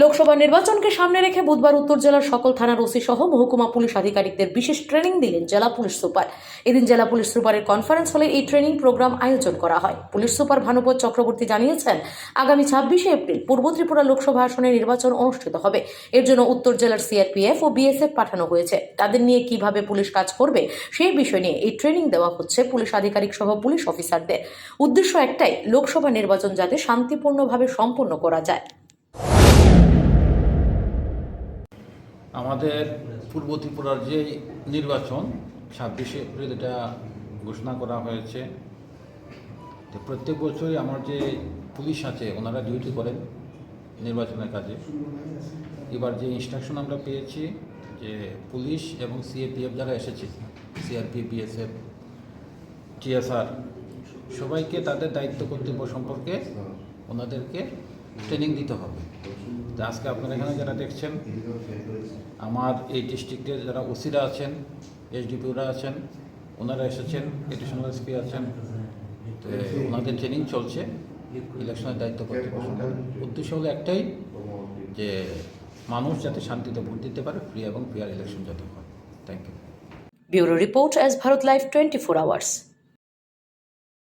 লোকসভা নির্বাচনকে সামনে রেখে বুধবার উত্তর জেলার সকল থানার ওসি সহ মহকুমা পুলিশ আধিকারিকদের বিশেষ ট্রেনিং দিলেন জেলা পুলিশ সুপার। এদিন জেলা পুলিশ সুপারের কনফারেন্স হলে এই ট্রেনিং প্রোগ্রাম আয়োজন করা হয়। পুলিশ সুপার ভানুপত চক্রবর্তী জানিয়েছেন, আগামী ছাব্বিশে এপ্রিল পূর্ব ত্রিপুরা লোকসভা আসনে নির্বাচন অনুষ্ঠিত হবে। এর জন্য উত্তর জেলার সিআরপিএফ ও বিএসএফ পাঠানো হয়েছে। তাদের নিয়ে কীভাবে পুলিশ কাজ করবে সেই বিষয় নিয়ে এই ট্রেনিং দেওয়া হচ্ছে পুলিশ আধিকারিক সহ পুলিশ অফিসারদের। উদ্দেশ্য একটাই, লোকসভা নির্বাচন যাতে শান্তিপূর্ণভাবে সম্পন্ন করা যায়। আমাদের পূর্ব ত্রিপুরার যে নির্বাচন, ছাব্বিশে এপ্রিল এটা ঘোষণা করা হয়েছে। তো প্রত্যেক বছরই আমার যে পুলিশ আছে, ওনারা ডিউটি করেন নির্বাচনের কাজে। এবার যে ইনস্ট্রাকশন আমরা পেয়েছি যে পুলিশ এবং সিএপিএফ যারা এসেছে সিআরপি বিএসএফ টিএসআর সবাইকে তাদের দায়িত্ব কর্তব্য সম্পর্কে ওনাদেরকে ট্রেনিং দিতে হবে। তো আজকে আপনারা এখানে যারা দেখছেন, আমার এই ডিস্ট্রিক্টের যারা ওসিরা আছেন এসডিপিওরা আছেন, ওনারা এসেছেন, এডিশনাল এসপি আছেন, তো ওনাদের ট্রেনিং চলছে, ইলেকশনের দায়িত্ব কর্তৃপক্ষ উদ্দেশ্য হলো একটাই, যে মানুষ যাতে শান্তিতে ভোট দিতে পারে ফ্রি এবং ফেয়ার ইলেকশন যাতে হয়। Thank you bureau report as Bharat live twenty four hours.